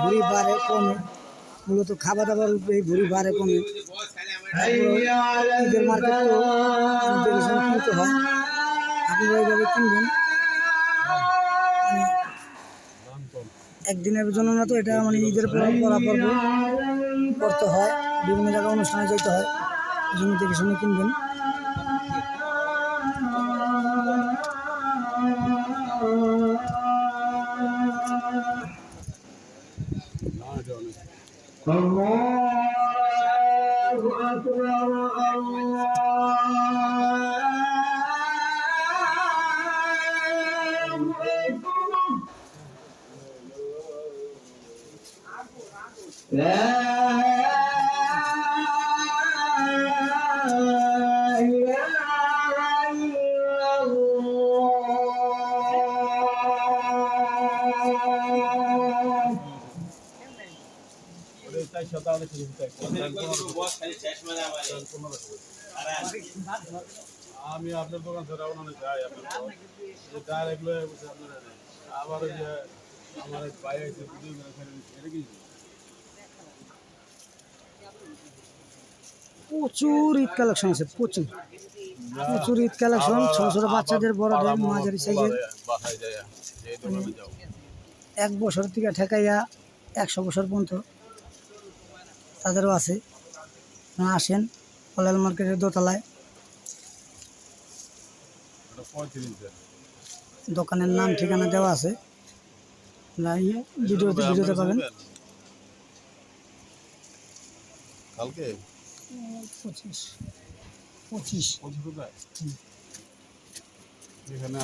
ভুড়ি কমে মূলত খাবার দাবার এই ভুড়ি বারে কমে হয় আপনি একদিনের জন্য না তো এটা মানে ঈদের পরে পরা পর্ব করতে হয় বিভিন্ন জায়গায় অনুষ্ঠানে যেতে হয় এই জন্য দেখে শুনে কিনবেন Yeah. আমি আপনার দোকান রওনা যাই আপনার যে ডাইরেক্ট লয়ে বসে আপনার আবার ওই যে আমার ভাই আছে এটা কি? প্রচুর ঈদ কালেকশন আছে প্রচুর। প্রচুর ঈদ কালেকশন ছোট ছোট বাচ্চাদের বড়দের মাঝারি সাইজের। এক বছর থেকে ঠেকাইয়া একশো বছর পর্যন্ত তাদেরও আছে। আসেন কলাল মার্কেটের দোতলায়। দোকানের নাম ঠিকানা দেওয়া আছে। ভিডিওতে ভিডিওতে পাবেন। কালকে? পঁচিশ। পঁচিশ। এখানে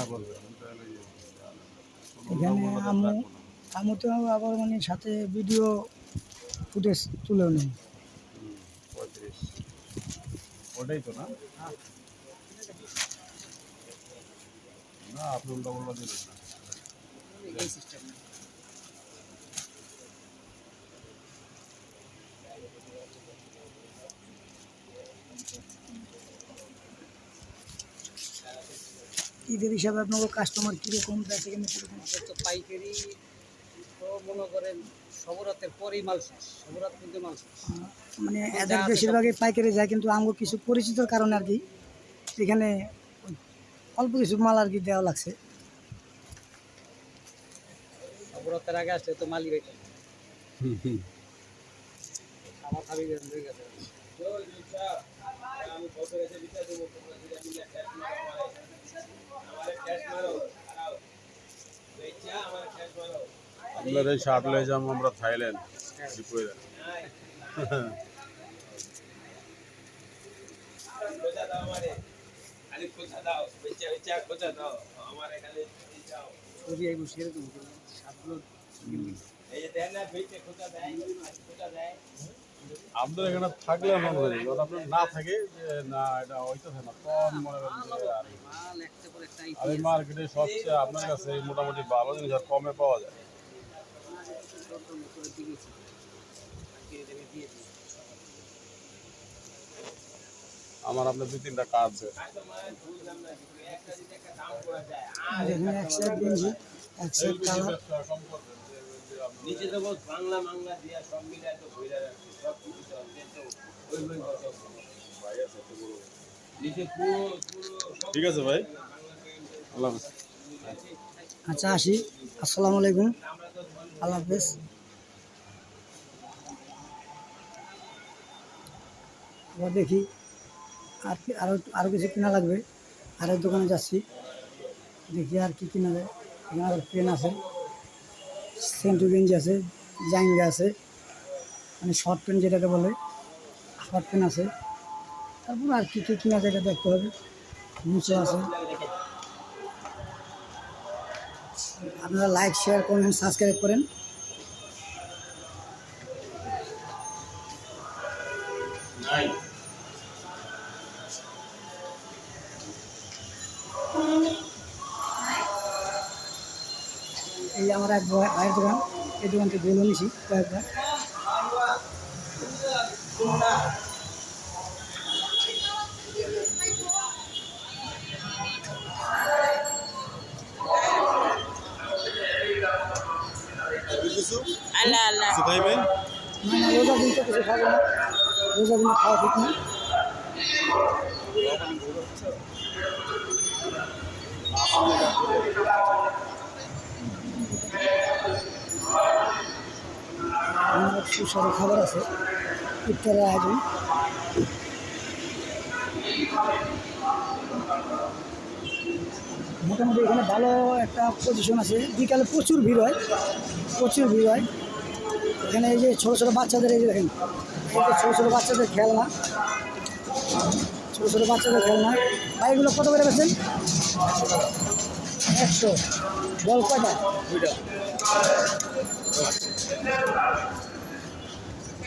আমু আমু তো আবার মানে সাথে ভিডিও ফুটেজ তুলেও নেই। ওটাই তো না? না আপনি উল্টা পাল্টা দিলেন না ঈদের হিসাবে আপনার কাস্টমার কীরকম বেচে কিনে কীরকম? তো পাইকারি তো মনে করেন সবরাতের পরেই মাল শেষ সবরাত কিন্তু মাল শেষ। মানে এদের বেশিরভাগই পাইকারি যায় কিন্তু আমগো কিছু পরিচিতর কারণে আর কি এখানে অল্প কিছু মাল আর কি দেওয়া লাগছে। সবরাতের আগে আসলে তো মালই বেটা খাবার খাবি গেছে শার্ট লয়ে যাব আমরা থাইল্যান্ড ডিপোয়ে এই বসে এরকম করে সাতগুলো আপনার এখানে থাকলে মনে আপনার না থাকে যে না এটা হইতেছে না তখন মনে করেন মার্কেটে সবচেয়ে আপনার কাছে মোটামুটি ভালো জিনিস আর কমে পাওয়া যায়। করে দিয়েছি। আমার আপনার দুই তিনটা কাজ আছে। নিচে তো বাংলা বাংলা দিয়া সব তো রাখছে সব কিছু তো ওই ওই কথা ভাই বড়। ঠিক আছে ভাই। আল্লাহ হাফেজ। আচ্ছা আসি। আসসালামু আলাইকুম। আল্লাহ হাফেজ। এবার দেখি আর কি আরও আরও কিছু কেনা লাগবে। আরেক দোকানে যাচ্ছি। দেখি আর কি কেনা যায়। এখানে আবার পেন আছে। সেন্টু গেঞ্জি আছে, জাইঙ্গা আছে মানে শর্ট পেন যেটাকে বলে। শর্ট পেন আছে। তারপর আর কি কী কেনা যায় এটা দেখতে হবে। নিচে আছে। আপনারা লাইক শেয়ার কমেন্ট সাবস্ক্রাইব করেন। ভাইয়ের দোকান। এই দোকান থেকে বেলুন নিছি কয়েকবার। আল্লাহ আল্লাহ। খাইবেন না না রোজা দিন তো কিছু খাব না। রোজা দিনে খাওয়া ঠিক না। আমার সুস্বাদু খাবার আছে। ইফতারের আয়োজন। মোটামুটি এখানে ভালো একটা পজিশন আছে। বিকালে প্রচুর ভিড় হয়। প্রচুর ভিড় হয়। এখানে এই যে ছোটো ছোটো বাচ্চাদের, এই যে দেখেন ছোটো ছোটো বাচ্চাদের খেলনা। ছোটো ছোটো বাচ্চাদের খেলনা। বাইকগুলো কত করে বেছেন একশো। বল কয়টা?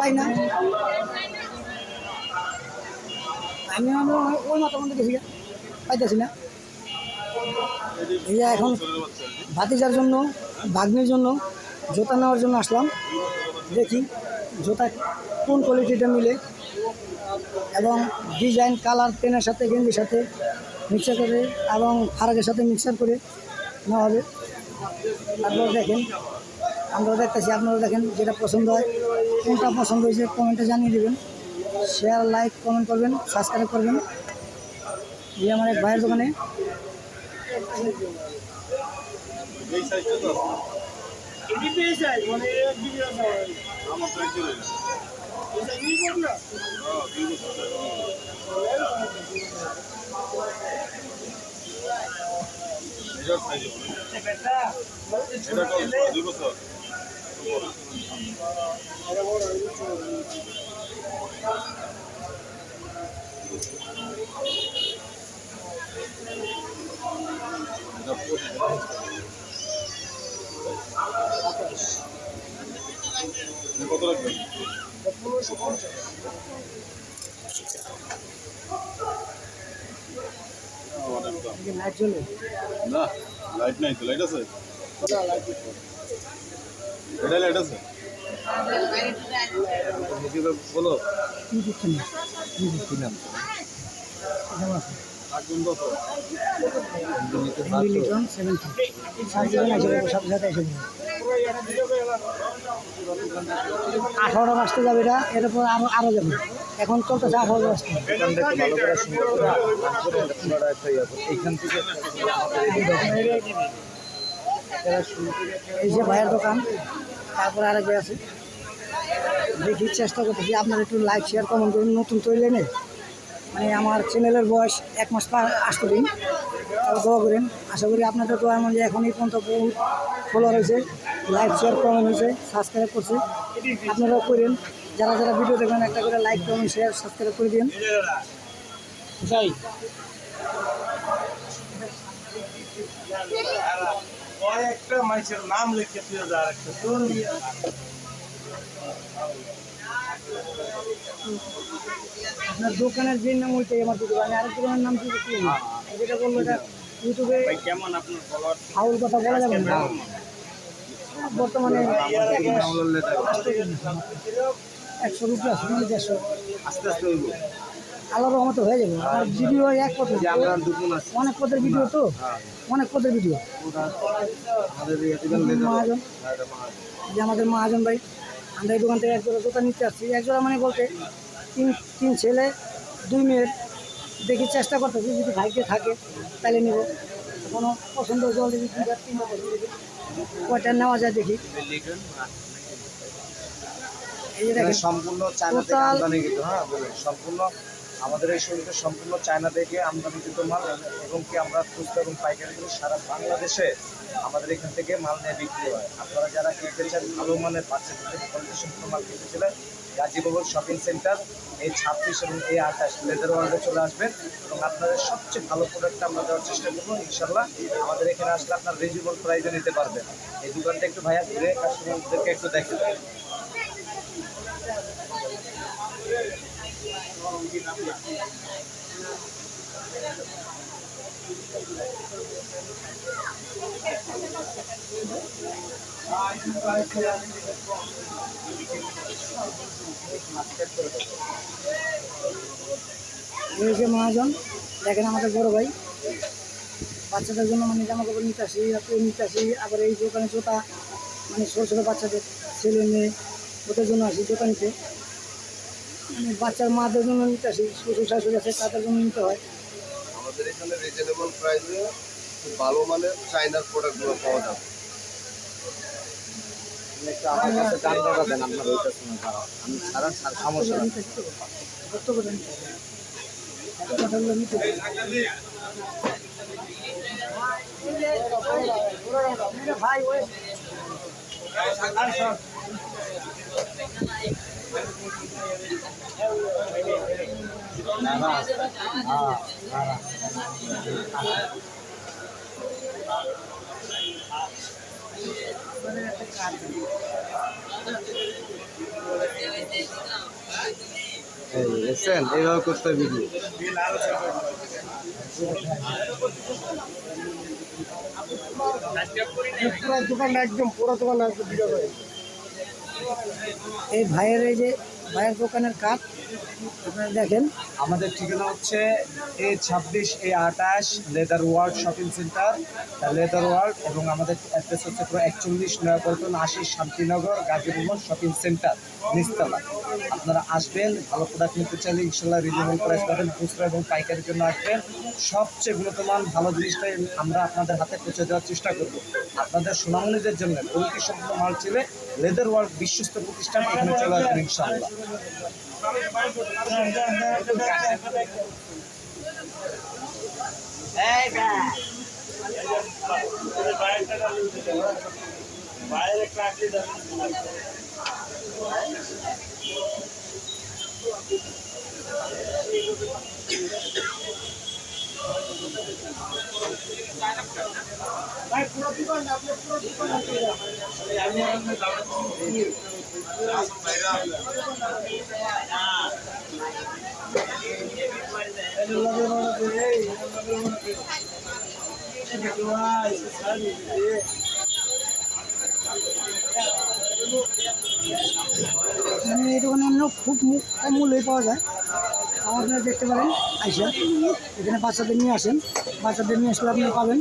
পাই না। আমি ওই মাথা মধ্যে গেছি পাইতেছি না। এই এখন ভাতিজার জন্য বাগ্নির জন্য জুতা নেওয়ার জন্য আসলাম। দেখি জুতা কোন কোয়ালিটিটা মিলে। এবং ডিজাইন কালার পেনের সাথে, গেঞ্জির সাথে মিক্সার করে, এবং ফারাকের সাথে মিক্সার করে নেওয়া হবে। আপনারা দেখেন আমরাও দেখতেছি, আপনারা দেখেন যেটা পছন্দ হয়, কোনটা পছন্দ হয়েছে কমেন্টে জানিয়ে দেবেন। শেয়ার লাইক কমেন্ট করবেন সাবস্ক্রাইব করবেন। এই আমার এক ভাইয়ের দোকানে তো একজন হ্যাঁ দুই বছর এটার সাইজ এটা কত দুই বছর এটা পঁচিশ কত রাখবেন অনেক দাম। লাইট জ্বলে না লাইট নাই তো লাইট আছে? এটা লাইট আছে? বলো। কি না যাবে। এটা এরপর আরও আরও যাবে। এখন বাজতে এইখান থেকে এই যে ভাইয়ের দোকান, তারপরে আরেক ভাই আছে। দেখি চেষ্টা করতেছি, আপনারা একটু লাইক শেয়ার কমেন্ট করুন নতুন তৈরি নেই মানে আমার চ্যানেলের বয়স এক মাস পার আসতে দিন। দোয়া করেন। আশা করি আপনাদের দোয়া এমন যে এখন এই পর্যন্ত বহুত ফলোয়ার হয়েছে লাইক শেয়ার কমেন্ট হয়েছে সাবস্ক্রাইব করছে। আপনারাও করেন। যারা যারা ভিডিও দেখবেন একটা করে লাইক কমেন্ট শেয়ার সাবস্ক্রাইব করে দিন। যাই একটা মানুষের নাম লিখে তুই একটা তোর আপনার দোকানের যে নাম ওইটাই আমার দুটো আমি আরেক দোকানের নাম কি কি যেটা বলব এটা ইউটিউবে কেমন আপনার ফাউল কথা বলা যাবে না। বর্তমানে একশো আছে মানে দেড়শো। আস্তে আস্তে হইব। আল্লাহ রহমতে হয়ে যাবে। আর ভিডিও এক আছে। অনেক পদের ভিডিও তো? অনেক পদের ভিডিও আমাদের মহাজন। যে আমাদের মহাজন ভাই আমরা এই দোকান থেকে এক জোড়া জুতা নিতে আসছি। এক জোড়া মানে বলতে তিন তিন ছেলে দুই মেয়ের দেখি চেষ্টা করতেছি যদি ভাইকে থাকে তাহলে নেব। কোনো পছন্দ জল দেখি তিনটা দেখি কয়টা নেওয়া যায় দেখি। সম্পূর্ণ চায়না থেকে আমদানি কিন্তু হ্যাঁ সম্পূর্ণ আমাদের এই শরীরটা সম্পূর্ণ চায়না থেকে আমদানিকৃত মাল এবং কি আমরা খুচরা এবং পাইকারি করে সারা বাংলাদেশে আমাদের এখান থেকে মাল নিয়ে বিক্রি হয়। আপনারা যারা কিনতে চান ভালো মানের কোয়ালিটি সম্পূর্ণ মাল কিনতে চাইলে গাজীপুর শপিং সেন্টার এই ছাব্বিশ এবং এই আঠাশ লেদার ওয়ার্ল্ডে চলে আসবেন এবং আপনাদের সবচেয়ে ভালো প্রোডাক্টটা আমরা দেওয়ার চেষ্টা করব ইনশাল্লাহ আমাদের এখানে আসলে আপনার রিজনেবল প্রাইসে নিতে পারবেন। এই দোকানটা একটু ভাইয়া ঘুরে কাস্টমারদেরকে একটু দেখে এই মহাজন, দেখেন আমাদের বড় ভাই। বাচ্চাদের জন্য মানে জামা কাপড় নিতে আসি নিতে আসি, আবার এই দোকানে জোতা মানে ছোটো ছোটো বাচ্চাদের, ছেলে মেয়ে, ওদের জন্য আসি দোকানিতে। বাচ্চার মাদের জন্য নিতে আসি শ্বশুর শাশুড়ি আছে তাদের জন্য নিতে হয়। আমাদের এখানে রিজনেবল প্রাইসে খুব ভালো মানের চাইনার প্রোডাক্টগুলো পাওয়া যাবে। আমার কাছে দেন আপনার ওইটা শুনে আমি ছাড়া সমস্যা নেই। নিতে আসি তো। কত করে নিতে আসি? কথাগুলো নিতে আসি। ভাই ওই এই দেখছেন এইভাবে করতে হবে ভিডিও এই ভাইয়ের এই যে ভাইয়ের দোকানের কাঠ আপনারা দেখেন। আমাদের ঠিকানা হচ্ছে এ ছাব্বিশ, এ আঠাশ leather world shopping centre, leather world এবং আমাদের অ্যাড্রেস হচ্ছে পুরো একচল্লিশ নয়াপল্টন আশি শান্তিনগর, গাজীপুর শপিং সেন্টার, নিচতলা। আপনারা আসবেন, ভালো প্রোডাক্ট নিতে চাইলে ইনশাল্লাহ রিজনেবল প্রাইস পাবেন, খুচরা এবং পাইকারির জন্য আসবেন। সবচেয়ে গুণগতমান ভালো জিনিসটাই আমরা আপনাদের হাতে পৌঁছে দেওয়ার চেষ্টা করব। আপনাদের সোনামণিদের জন্য সম্পূর্ণ মাল ছিল লেদার ওয়ার্ল্ড বিশ্বস্ত প্রতিষ্ঠান এখানে চলে আসবেন ইনশাআল্লাহ। মানে এই দোকানে খুব মু- কম মূল্যে পাওয়া যায়। আপনারা দেখতে পারেন আইসা। এখানে বাচ্চাদের নিয়ে আসেন। বাচ্চাদের নিয়ে আসলে আপনি পাবেন।